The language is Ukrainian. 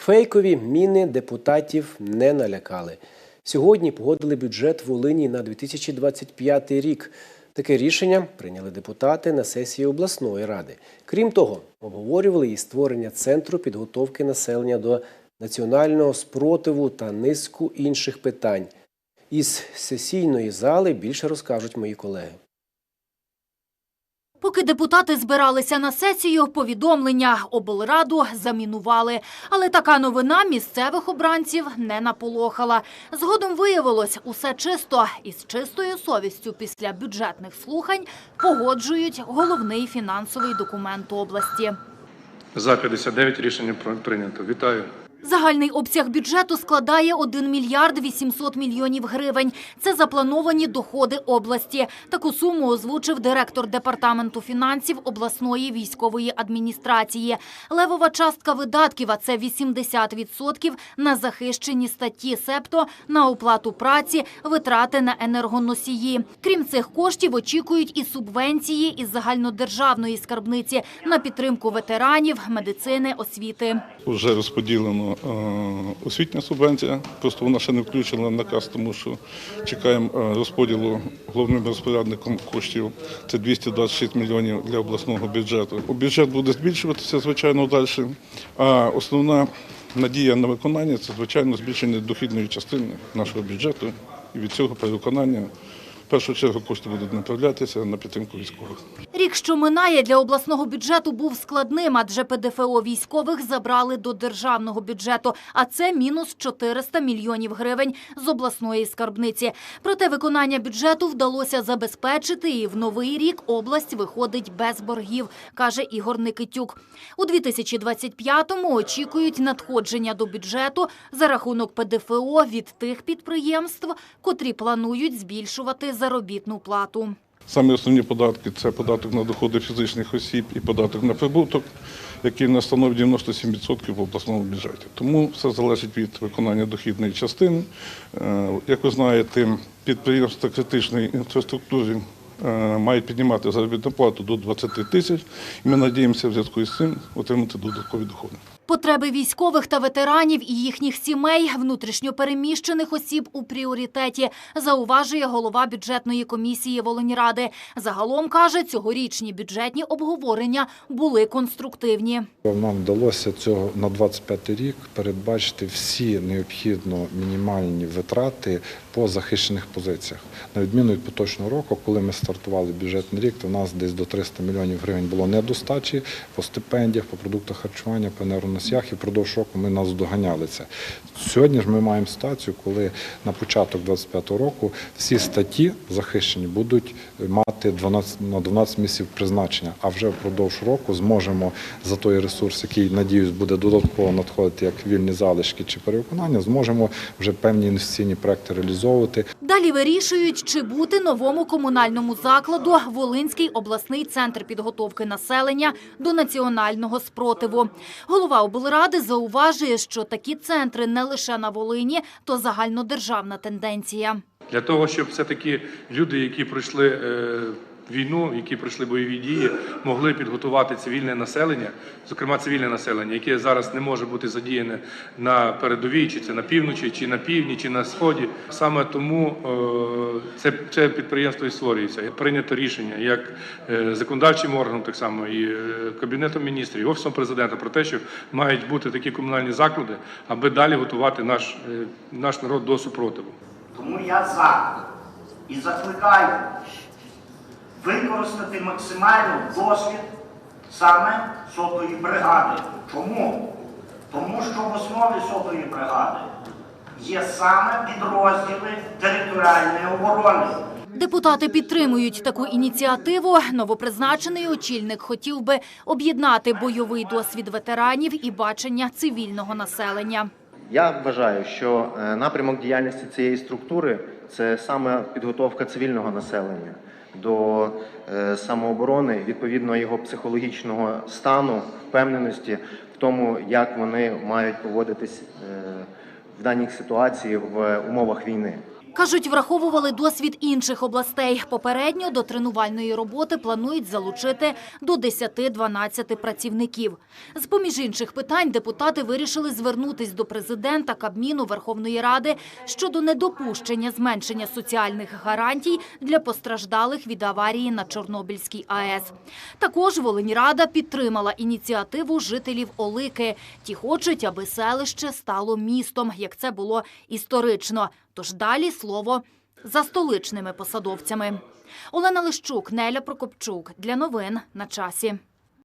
Фейкові міни депутатів не налякали. Сьогодні погодили бюджет Волині на 2025 рік. Таке рішення прийняли депутати на сесії обласної ради. Крім того, обговорювали і створення центру підготовки населення до національного спротиву та низку інших питань. Із сесійної зали більше розкажуть мої колеги. Поки депутати збиралися на сесію, повідомлення облраду замінували. Але така новина місцевих обранців не наполохала. Згодом виявилось, усе чисто і з чистою совістю після бюджетних слухань погоджують головний фінансовий документ області. За 59 рішення прийнято. Вітаю. Загальний обсяг бюджету складає 1 мільярд 800 мільйонів гривень. Це заплановані доходи області. Таку суму озвучив директор департаменту фінансів обласної військової адміністрації. Левова частка видатків, а це 80% на захищені статті, себто на оплату праці, витрати на енергоносії. Крім цих коштів, очікують і субвенції із загальнодержавної скарбниці на підтримку ветеранів, медицини, освіти. Вже розподілено освітня субвенція, просто вона ще не включена в наказ, тому що чекаємо е, розподілу головним розпорядником коштів. Це 226 мільйонів для обласного бюджету. Бюджет буде збільшуватися, звичайно, далі. А основна надія на виконання це, звичайно, збільшення дохідної частини нашого бюджету. І від цього при виконанні першу чергу кошти будуть направлятися на підтримку військових. Рік, що минає, для обласного бюджету був складним, адже ПДФО військових забрали до державного бюджету, а це мінус 400 мільйонів гривень з обласної скарбниці. Проте виконання бюджету вдалося забезпечити, і в новий рік область виходить без боргів, каже Ігор Никитюк. У 2025-му очікують надходження до бюджету за рахунок ПДФО від тих підприємств, котрі планують збільшувати заробітну плату. Самі основні податки це податок на доходи фізичних осіб і податок на прибуток, який нас становить 97% в обласному бюджеті. Тому все залежить від виконання дохідної частини. Е, Як ви знаєте, підприємства критичної інфраструктури е, мають піднімати заробітну плату до 20 тисяч, ми надіємося в зв'язку з цим отримати додаткові доходи. Потреби військових та ветеранів і їхніх сімей, внутрішньопереміщених осіб у пріоритеті, зауважує голова бюджетної комісії Волиньради. Загалом, каже, цьогорічні бюджетні обговорення були конструктивні. Нам вдалося цього на 25 рік передбачити всі необхідно мінімальні витрати по захищених позиціях. На відміну від поточного року, коли ми стартували бюджетний рік, то в нас десь до 300 мільйонів гривень було недостачі по стипендіях, по продуктах харчування, по енергоносіях, і впродовж року ми нас доганяли це. Сьогодні ж ми маємо ситуацію, коли на початок 25 року всі статті захищені будуть мати 12, на 12 місяців призначення, а вже впродовж року зможемо за той ресурс, який, надіюсь, буде додатково надходити як вільні залишки чи перевиконання, зможемо вже певні інвестиційні проекти реалізовувати. Далі вирішують, чи бути новому комунальному закладу Волинський обласний центр підготовки населення до національного спротиву. Голова облради зауважує, що такі центри не лише на Волині, то загальнодержавна тенденція. Для того, щоб все-таки люди, які пройшли е, війну, які пройшли бойові дії, могли підготувати цивільне населення, зокрема цивільне населення, яке зараз не може бути задіяне на передовій, чи це на півночі, чи на півдні, чи на сході. Саме тому е, це, це підприємство і створюється. Прийнято рішення як е, законодавчим органом, так само і е, кабінетом міністрів, і офісом президента про те, що мають бути такі комунальні заклади, аби далі готувати наш, наш народ до супротиву. Тому я за і закликаю використати максимально досвід саме сотої бригади. Чому? Тому що в основі сотої бригади є саме підрозділи територіальної оборони. Депутати підтримують таку ініціативу. Новопризначений очільник хотів би об'єднати бойовий досвід ветеранів і бачення цивільного населення. Я вважаю, що е, напрямок діяльності цієї структури це саме підготовка цивільного населення до е, самооборони, відповідно його психологічного стану, впевненості в тому, як вони мають поводитись е, в даній ситуації в умовах війни. Кажуть, враховували досвід інших областей. Попередньо до тренувальної роботи планують залучити до 10-12 працівників. З-поміж інших питань депутати вирішили звернутись до президента Кабміну Верховної Ради щодо недопущення зменшення соціальних гарантій для постраждалих від аварії на Чорнобильській АЕС. Також Волиньрада підтримала ініціативу жителів Олики. Ті хочуть, аби селище стало містом, як це було історично. Тож далі слово за столичними посадовцями. Олена Лищук, Неля Прокопчук. Для новин на часі.